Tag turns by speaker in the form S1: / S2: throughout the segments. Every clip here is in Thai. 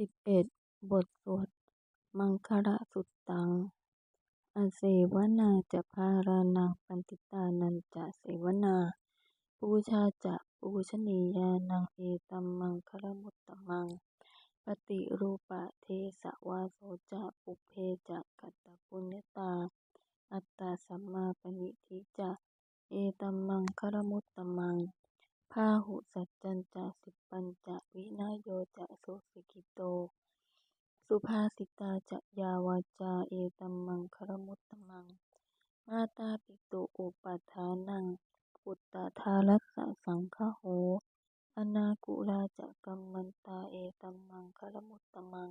S1: สิบเอ็ดบทสวดมังคละสุตตังอาเสวนาจะพารานังปันติตานันจะเสวนา ปูชาจะปูชนียานังเอตัมมังคละมุตตมัง ปฏิรูปะเทสวาโสจะปุเพจะกัตตปุญญตา อัตตาสัมมาปณิทิจะ เอตัมมังคละมุตตมัง พาหุสัจจัญจะ สิปัญจะ วินาโยจะสุสิกิโต สุภาสิตาจะยาวาจา เอตัมมังคละมุตตมัง มาตาปิตุอุปัฏฐานัง ปุตตทารัสสะสังฆโห อนากุลาจะกัมมันตา เอตัมมังคละมุตตมัง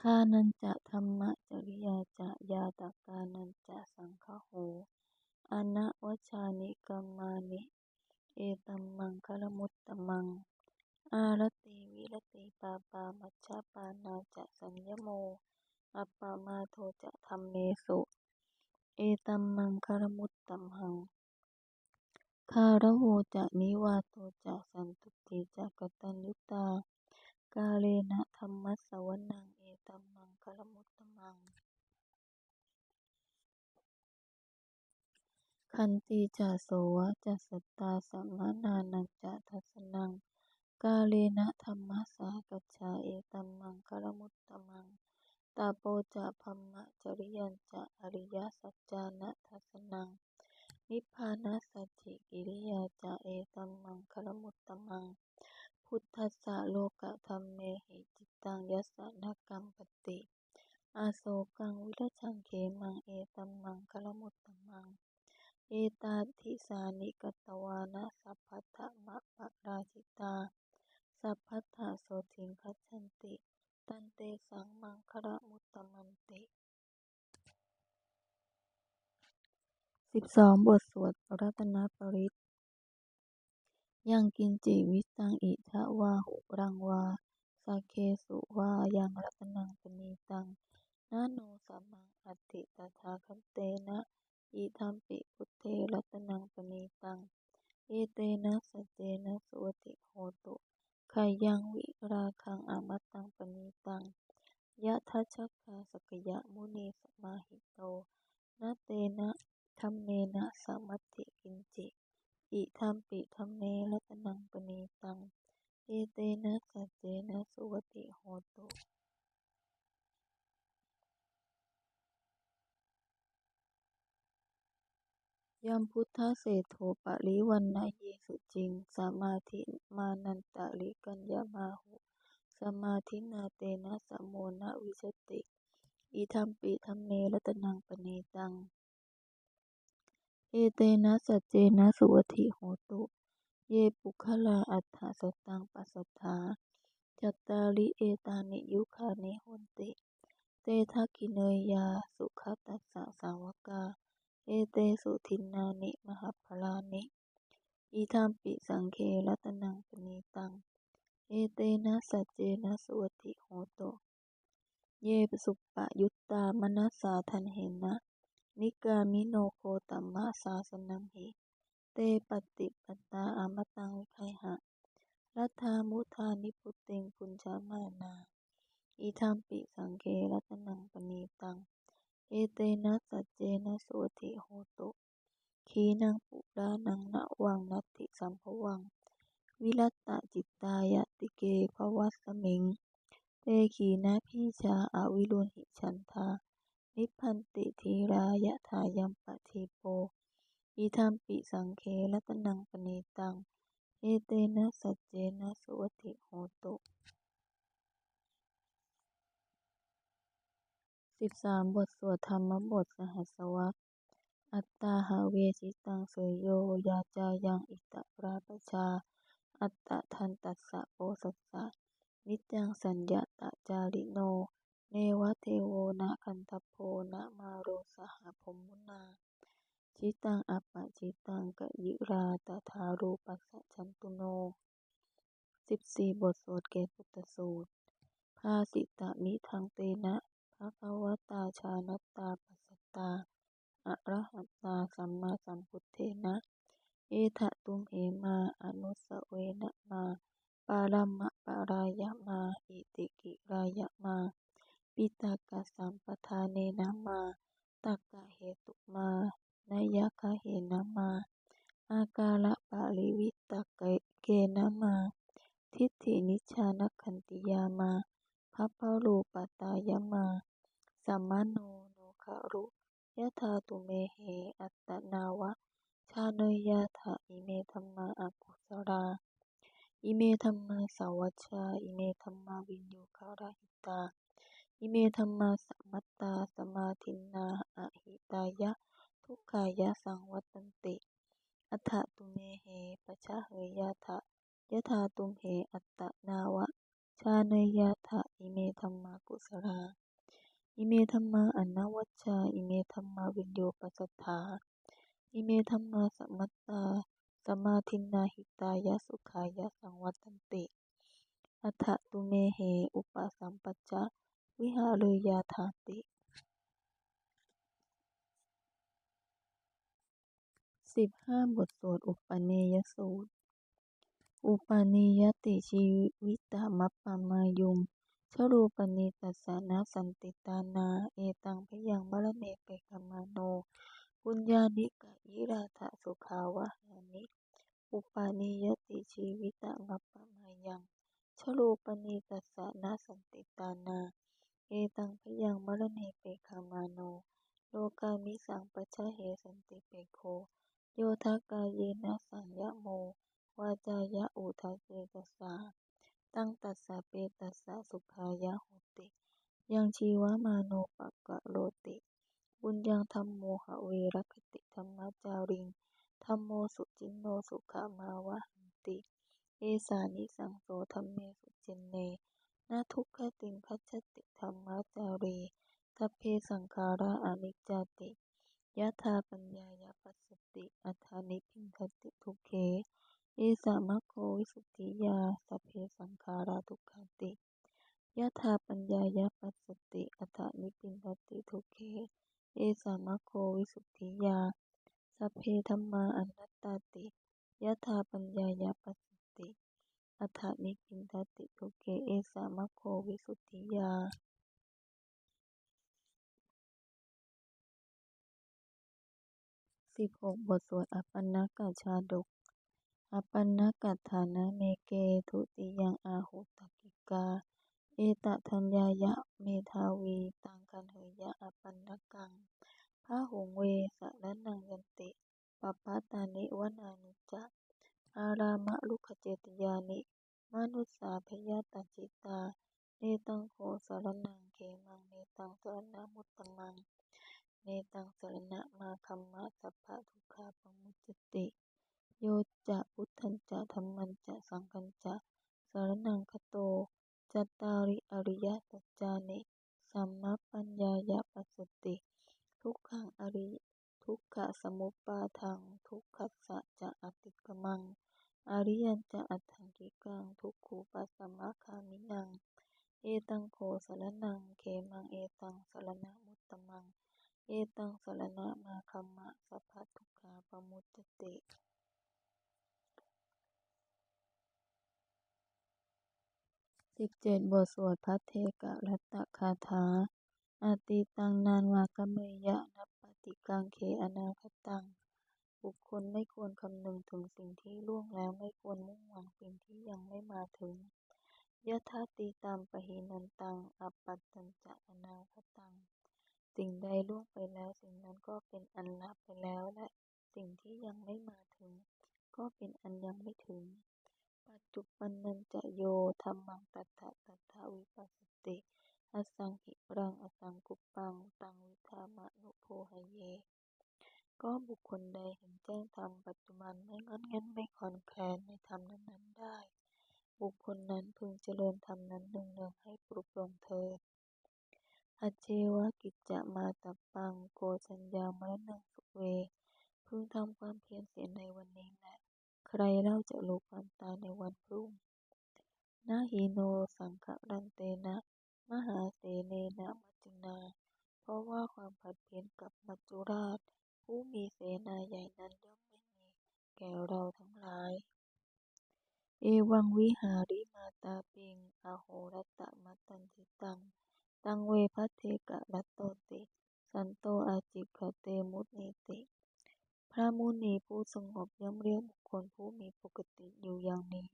S1: ทานันจะธรรมจริยาจะยาตกานันจะสังฆโหอนะวชานิกัมมานิ เอตัมมังคละมุตตมัง อารติวิรติปาปามัชฌาปานาจะสัญญโม อัปปามาโทจะธัมเมสุ เอตัมมังคละมุตตมัง คารโวจะนิวาโตจะสันตุติจะกตัญญูตา กาเลนะธัมมัสสวนัง เอตัมมังคละมุตตมัง พันติจะโสวะจะสัตตาสัมมานานังจะทัสนัง กาเลนะธรรมะสากัจฉาเอตัมมังคารมุตตมังตาโปจะพัมมะจริยันจะอริยสัจจานะทัสนัง นิพพานัสสัจฉิกิริยาจะเอตัมมังคารมุตตมัง พุทธัสสะโลกธัมเมหิจิตตังยัสสะนะกัมปติ อาโศกังวิรชังเขมัง เอตัมมังคละมุตตมัง เอตาทิสานิกตวานะสัพพัทธมะปะราชิตา สัพพัทธโสทิงคัจฉันติ ตันเตสังมังคละมุตตมันติ สองบทสวดรัตนปริตยังกินจิวิตังอิทะวาหุรังวาสักเคสุวายังรัตนังปณีตังนาโนสัมมังอัติตถาคันเตนะอิทัมปิพุทเทรัตนังปณีตัง เอเตนะสเจนะสุวติโหตุขายังวิราคังอมตังปณีตัง ยะทัชคาสกยะมุนีสมาหิโตนะเตนะ ธัมเมนะสัมมัติกินจิ อิทัมปิธัมเมรัตนังปณีตัง เอเตนะสัจเจนะสุวติโหตุยัมพุทธเศรษโธปริวันนะเยสุจิง สมาธิมานันตะริกัญญามาหุ สมาธินาเตนะสมโมนะวิชติ อิทัมปิธัมเมรัตนังปณีตัง เอเตนะสัจเจนะสุวติโหตุ เยปุคลาอัฏฐสตังปัสสัทธาจัตตาริเอตานิยุคานิโหนติ เตทักขิเนยยาสุขตัสสะสาวกา เอเตสุทินนานิมหัพลานิอิทัมปิสังเครัตนังปณีตัง เอเตนะสัจเจนะสุวติโหตุ เยปสุปปยุตตามนัสสาทันเห็นะ นิกามิโนโคตัมมะสาสนังหิ เตปฏิปตาอามตังวิไคหะ รัทธามุทานิพุตติงปุญจามานา อิทัมปิสังเครัตนังปณีตัง เอเตนะสัจเจนะสุวติโหตุขีนังปุรานังนะวังนัตติสัมภวัง วิรัตตจิตตายติเกภวัสมิง เตขีนะพีชาอวิรุณหิฉันทา นิพพันติทีรายะทายัมปะทีโปอิทัมปิสังเครัตนังปณีตัง เอเตนะสัจเจนะสุวติโหตุสิบสามบทสวดธรรมบทสหัสวรรษอัตตาหาเวชิตังสุโย ยาจายังอิตปราปชา อัตตะทันตัสสะโปสัสสะนิจังสัญญาตจาริโน เนวะเทโวนะคันทโพนะมาโรสหพมมุนา ชิตังอัปปะชิตังกะยิราตถารูปัสสะชันตุโนสิบสี่บทสวดเกตุตสูตร ภาสิตามิทังเตนะภะควะตาชานตตาปัสสตาอะระหัตตาสัมมาสัมพุทเทนะ เอทะตุมเหมาอนุสเวนะมา ปารามะปารายะมา อิติกิรายะมา ปิตากะสัมปทาเนนะมา ตักกะเหตุมานัยยะคะเหนะมา อากาละปะริวิตกเกนะมา ทิฏฐินิชานขันติยามาภัพพะรูปตายมาสัมมโนโนคะรุยะธาตุเมเหอัตตนาวะ ชาเนยยะถะอิเมธัมมาอากุศลาอิเมธัมมาสาวัชชาอิเมธัมมาวินโยคาราหิตา อิเมธัมมาสมัตตาสมาทินนาอหิตายะ ทุกขายะสังวัตันติ อัฏฐตุเมเหปชะเหยยะถะยะธาตุมเหอัตตนาวะ ชาเนยยะถะอิเมธัมมากุศลาอิเมธัมมาอนาวัชชาอิเมธัมมาวินโยปัสสทธาอิเมธัมมาสมัตตาสมาทินนาหิตายะสุขายะสังวัตันติ อัฏฐตุเมเหอุปสัมปัจจะ วิหาเรยาธาติสิบห้าบทสวดอุปเนยสูตร อุปาเนยติชีวิตามัปปมายุงชรูปนิตัสนะสันติตานา เอตังพยังมรเนเปกมาโน ปุญญานิกะยิราทะสุขาวะหานิ อุปาเนยติชีวิตามัปปมายังชรูปนิตัสนะสันติตานา เอตังพยังมรเนเปกมาโน โลกามิสังปัจฉเหสันติเปโค โยทากาเยนะสัญญโม วาจายะอุทาเจกสาตั้งตัสสะเปตัสสะสุขายะโหติ ยังชีวมาโนปะกะโรติ บุญยังธรรมโมหะเวรคติธรรมจาริงธรรมโมสุจินโนสุขามาวะหันติ เอสานิสังโสธรรมเมสุจินเน นาทุกขติงคัจฉติธรรมจารีทัพเพสังขาราอนิจจติยะธาปัญญายาปัสสติอัฏฐานิพิงคติทุกเขเอสามะโควิสุทธิยาสัพเพสังขาราทุกขติยะธาปัญญายาปัสสติอัฏฐานิพิงคติทุกเขเอสามะโควิสุทธิยาสัพเพธัมมาอนัตตาติยะธาปัญญายาปัสสติ อัฏฐานิพิงคติทุกเขเอสามะโควิสุทธิยาสิบหกบทสวดอัปปนกชาดกอัปปนกฐานะเมเกทุติยังอาหุตกิกา เอตทัญญายะเมธาวีตังคันเหยะอัปปนกังพระหงเวสะระนังยันติปปปตานิวนานิจะ อารามะลุขเจติยานิมนุสสาพยาตจิตา เนตังโคสรนังเขมัง เนตังสรณมุตตมัง เนตังสรณะมาคัมมะสัพพะทุกขาปมุจจติ โยจะพุทธันจะธัมมัญจะสังฆัญจะสรณังคโต จัตตาริอริยสัจจานิ สัมมาปัญญายาปัสสติ ทุกขังอริ ทุกขสมุปบาทัง ทุกขัสสะจะอติกมัง อริยัญจะอัตถังกิกัง ทุกขุปัสสมะคามินัง เอตังโคสรนัง เขมังเอตังสรณมุตตมัง เอตังสรณะมาคัมมะสัพพทุกขาปมุจจติสิบเจ็ดบทสวดพัทเทกะรัตตคาถาอาติตังนานวากเมยะนัปป ติกังเขอนาคตัง บุคคลไม่ควรคำนึงถึงสิ่งที่ล่วงแล้วไม่ควรมุ่งหวังสิ่งที่ยังไม่มาถึงยะทาติตามปะหินันตัง อัปปัตตัญจะอนาคตัง สิ่งใดล่วงไปแล้วสิ่งนั้นก็เป็นอันละไปแล้วและสิ่งที่ยังไม่มาถึง ก็เป็นอันยังไม่ถึง ปัจจุปันนันจะโยธัมมังตัทธะตัทธะวิปัสสติ อสังหิรัง อสังกุปัง ตังวิธามะนุโพหเย ก็บุคคลใดเห็นแจ้งธรรมปัจจุบันไม่งอนแงนไม่คอนแคลนในธรรมนั้นๆได้ บุคคลนั้นพึงเจริญธรรมนั้นเนืองๆให้ปลุกปลงเถิดอเจวกิจจะมาตับปังโกสัญญามรณังสุเว พึงทำความเพียรเสียในวันนี้แหละ ใครเล่าจะรู้ความตายในวันพรุ่งนาหิโนสังฆรันเตนะ มหาเสเนนะมัจจุนา เพราะว่าความผัดเพี้ยนกับมัจจุราช ผู้มีเสนาใหญ่นั้นย่อมไม่มี แก่เราทั้งหลาย เอวังวิหาริมาตาปิงอโหรัตมัตตัญญิตัง ตังเวภัทเทกะรัตโตติ สันโตอาจิปขเตมุตนิติ พระมุนีผู้สงบย่อมเรียกบุคคลผู้มีปกติอยู่อย่างนี้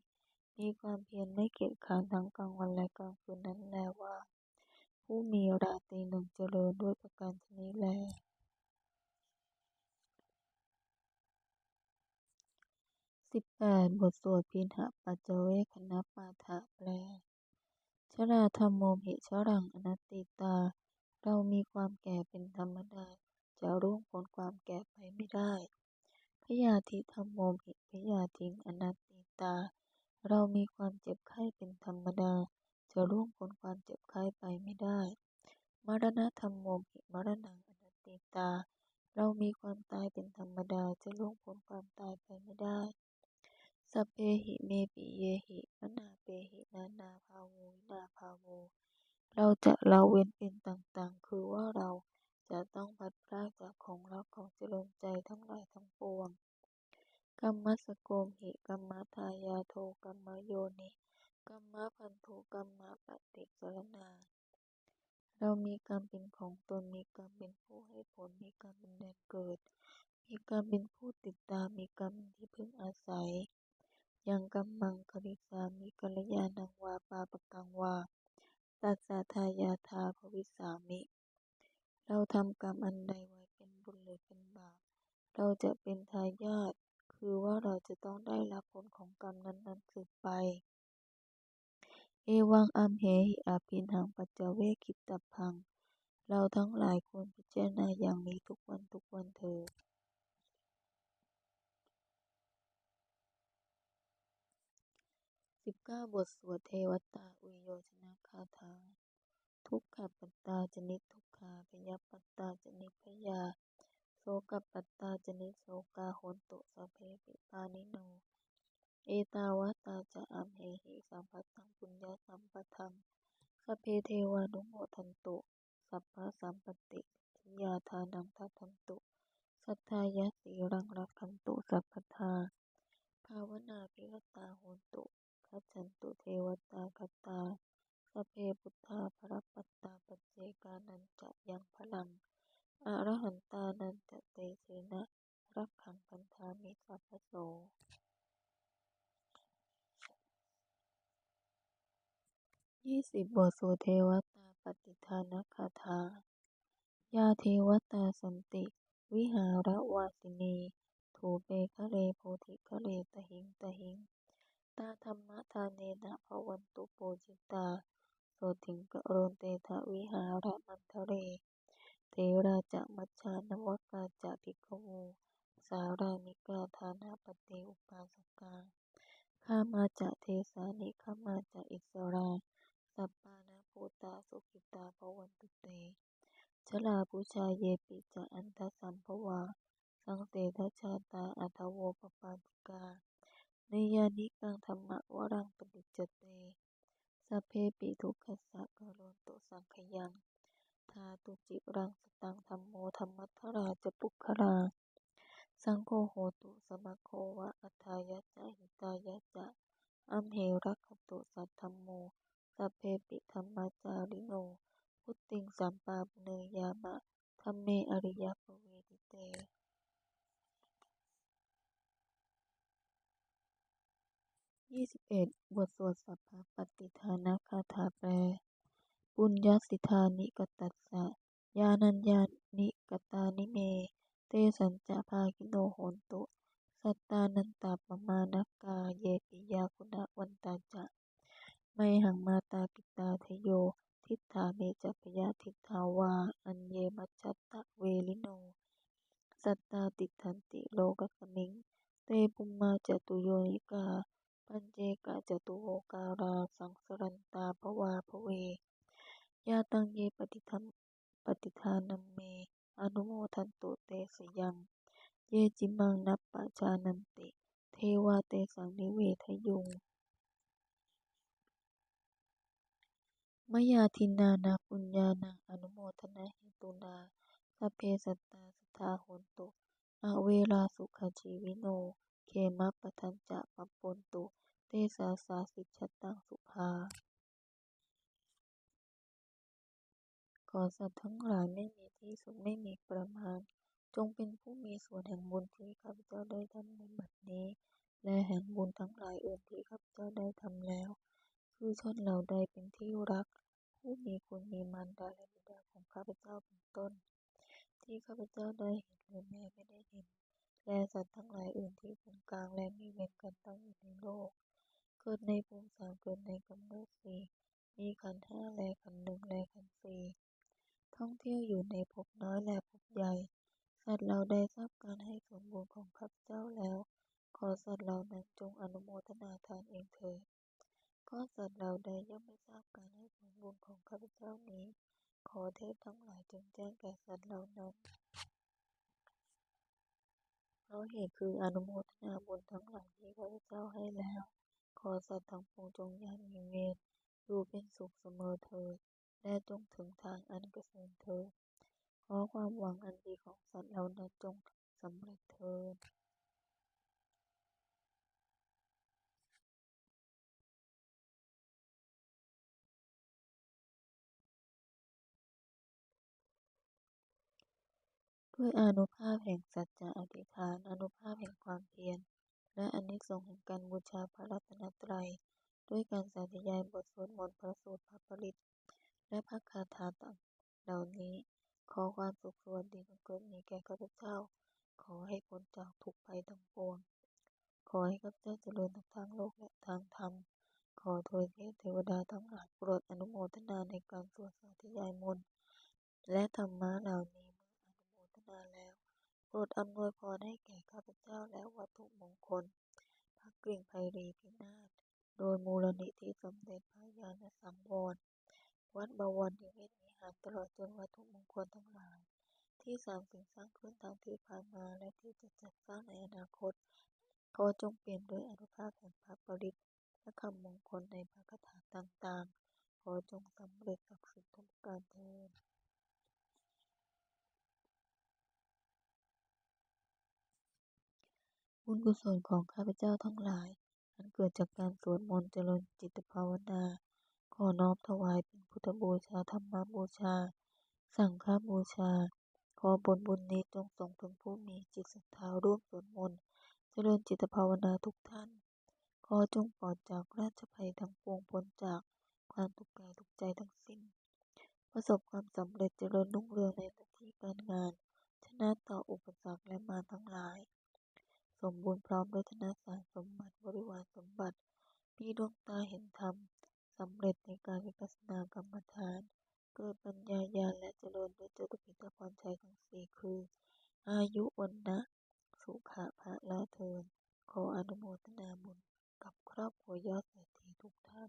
S1: มีความเพียรไม่เกียจคร้านทั้งกลางวันและกลางคืนนั้นแลว่า ผู้มีราตรีหนึ่งเจริญด้วยประการชนี้แลสิบแปดบทสวดพิณหปัจเจเวคขณปาฐะแปล ชราธรรมโมเหิชรังอนัตติตา เรามีความแก่เป็นธรรมดา จะร่วงพ้นความแก่ไปไม่ได้ พยาธิธรรมโมเหิพยาธิอนัตติตา เรามีความเจ็บไข้เป็นธรรมดา จะร่วงพ้นความเจ็บไข้ไปไม่ได้ มรณะธรรมโมหิมรณังอนัตติตา เรามีความตายเป็นธรรมดา จะล่วงพ้นความตายไปไม่ได้สเพหิเมปิเยหิมนาเปหินานาภาววินาภาโวเราจะละเว้นเป็นต่างๆ คือว่าเราจะต้องพัดพรากจากของรักของเจริญใจทั้งหลายทั้งปวง กัมมัสโกมหิ กัมมทายาโท กัมมโยนิ กัมมพันธุ กัมมปฏิสรณา เรามีกรรมเป็นของตน มีกรรมเป็นผู้ให้ผล มีกรรมเป็นแดนเกิด มีกรรมเป็นผู้ติดตาม มีกรรมที่พึ่งอาศัย ยังกัมมังคริสามิกัลยาณังวาปาปกังวา ตัสสะทายาทาภวิสามิ เราทำกรรมอันใดไว้เป็นบุญหรือเป็นบาป เราจะเป็นทายาท คือว่าเราจะต้องได้รับผลของกรรมนั้นๆสืบไป เอวังอัมเหหิอาภินหังปัจเจเวคิตพัง เราทั้งหลายควรพิจารณาอย่างนี้ทุกวันทุกวันเถิดสิบเก้าบทสวดเทวตาอุโยชนะคาถาทุกขปัตตาจนิทุกขาพยาปัตตาจนิพยา โสกัปัตตาจนิโสกาโหนตุสเพปิปานิโน เอตาวตาจะอัมเหหิสัมปัตังปุญญาสัมปทังสเพเทวานุโมทันตุ สัพพะสัมปติทิยาทานังทัทันตุ สัทธายะสีรังรักขันตุสัพพทา ภาวนาภิรตาโหนตุคัจฉันตุเทวตาคตาสเพพุทธาภรปัตตาปัจเจกานันจะยังพลังอรหันตานันจะเตเสนะรักขังพันธามิสัพโสยี่สิ บทสุเทวตาปฏิทานคาถา ยาเทวตาสันติ วิหารวาสินี ถูเปคะเลโพธิคะเลตหิงตหิง ตาธรรมทานเนนะภวันตุโปจิตา โสติงกโรนเตทะวิหารมันทะเร เทราจะมัชฌานวกาจะภิกขวูสารานิกาธานาปฏิอุปาสกาข้ามาจะเทสานิข้ามาจะอิสรา สัปปานาภูตาสุขิตาภวันตุเตชลาปุชาเยปิจะอันทสัมภวา สังเสทชาตาอัทโวปปาติกาเนยานิกังธรรมะวรังปฏิจเตสัพเพปิทุกขสักกโรนตุสังขยังทาตุจิรังสตังธรรมโมธรรมัทราจะปุครา สังโฆโหตุสมะโควะอัทายะจะหิตายะจะอัมเหรักขตุสัทธรรมโม สัพเพปิธรรมาจาริโน พุตติงสัมปาเนยามะธรรมเมอริยปเวติเตยี่สิบเอ็ดบทสวดสัพพปฏิทานคาถาแปล ปุญญสิทานิกตัสสะ ยานัญญานิกตานิเม เตสัญจะภาคิโนโหนตุ สัตตานันตาปมานกาเยปิยาคุณวันตาจะ ไมหังมาตาปิตาเทโย ทิฏฐาเมจพยาทิฏฐาวา อัญเยมัจจตะเวลิโน สัตตาติทันติโลกสมิง เตปุมมาจตุโยนิกา ปัญเจกะจตุโหการา สังสรันตาภวาภเว ยาตังเยปฏิธรรมปฏิทานัมเม อนุโมทันตุเตสยัง เยจิมังนับปะชานันติ เทวาเตสังนิเวทยุง มยาทินานาปุญญานังอนุโมทนาเหตุนาสัพเพสัตตาสัทาโหนตุอเวลาสุขจีวิโนเขมะปะทันจะปปปนตุ เตสาสาสิชตตังสุภา ขอสัตว์ทั้งหลายไม่มีที่สุดไม่มีประมาณ จงเป็นผู้มีส่วนแห่งบุญที่ข้าพเจ้าได้ทำในบัดนี้ และแห่งบุญทั้งหลายอื่นที่ข้าพเจ้าได้ทำแล้ว คือชนเหล่าใดเป็นที่รัก ผู้มีคุณมีมารดาและบิดาของข้าพเจ้าเป็นต้น ที่ข้าพเจ้าได้เห็นหรือแม้ไม่ได้เห็น และสัตว์ทั้งหลายอื่นที่เป็นกลางและมีเวรกันตั้งอยู่ในโลก เกิดในภูมิสามเกิดในกำเนิดสี่มีขันห้าและขันหนึ่งและขันสี่ท่องเที่ยวอยู่ในภพน้อยและภพใหญ่สัตว์เหล่าใดทราบการให้ส่วนบุญของข้าพเจ้าแล้ว ขอสัตว์เหล่านั้นจงอนุโมทนาทานเองเถิด ก็สัตว์เหล่าใดย่อมไม่ทราบการให้ส่บุญของข้าพเจ้านี้ ขอเทพทั้งหลายจงแจ้งแก่สัตว์เหล่านั้นเพราะเหตุคืออนุโมทนาบุญทั้งหลายที่ข้าพเจ้าให้แล้ว ขอสัตว์ทั้งปวงจงอย่ามีเวรอยู่เป็นสุขเสมอเถิดและจงถึงทางอันเกษมเถิดขอความหวังอันดีของสัตว์เหล่านั้นจงสำเร็จเถิด ด้วยอานุภาพแห่งสัจจะอธิษฐานอานุภาพแห่งความเพียร และอนิสงส์แห่งการบูชาพระรัตนตรัย ด้วยการสาธยายบทสวดมนต์พระสูตรพระปริตรและพระคาถาต่างเหล่านี้ ขอความสุขสวัสดีจงเกิดมีแก่ข้าพเจ้า ขอให้พ้นจากทุกภัยทั้งปวง ขอให้ข้าพเจ้าเจริญทั้งทางโลกและทางธรรม ขอโดยเทพเทวดาทั้งหลายโปรดอนุโมทนาในการสวดสาธยายมนต์และธรรมะเหล่านี้ มาแล้ว โปรดอำนวยพรให้แก่ข้าพเจ้าและวัตถุมงคล พระกริ่งไพรีพินาศ โดยมูลนิธิสมเด็จพระญาณสังวร วัดบวรนิเวศวิหารตลอดจนวัตถุมงคลทั้งหลาย ที่สางสิ่งสร้างขึ้นทั้งที่ผ่านมาและที่จะจัดสร้างในอนาคต ขอจงเปลี่ยมด้วยอนุภาพแห่งพระปริตและคำมงคลในพระคาถาต่างๆ ขอจงสำเร็จศักดิ์สิทธิ์ทุกการเถิด บุญกุศลของข้าพเจ้าทั้งหลาย อันเกิดจากการสวดมนต์เจริญจิตภาวนา ขอน้อมถวายเป็นพุทธบูชาธรรมบูชา สังฆบูชา ขอผลบุญนี้จงส่งถึงผู้มีจิตศรัทธาร่วมสวดมนต์เจริญจิตภาวนาทุกท่าน ขอจงปลอดจากราชภัยทั้งปวงพ้นจากความทุกข์กายทุกใจทั้งสิ้น ประสบความสำเร็จเจริญรุ่งเรืองในหน้าที่การงาน ชนะต่ออุปสรรคและมารทั้งหลาย สมบูรณ์พร้อมด้วยธนสารสมบัติบริวารสมบัติ มีดวงตาเห็นธรรมสำเร็จในการวิปัสสนากรรมฐาน เกิดปัญญาญาณและเจริญด้วยจตุปิตพรชัยทั้งสี่คือ อายุวันนะ สุขะพระละเทิน ขออนุโมทนาบุญกับครอบครัวยอดสาน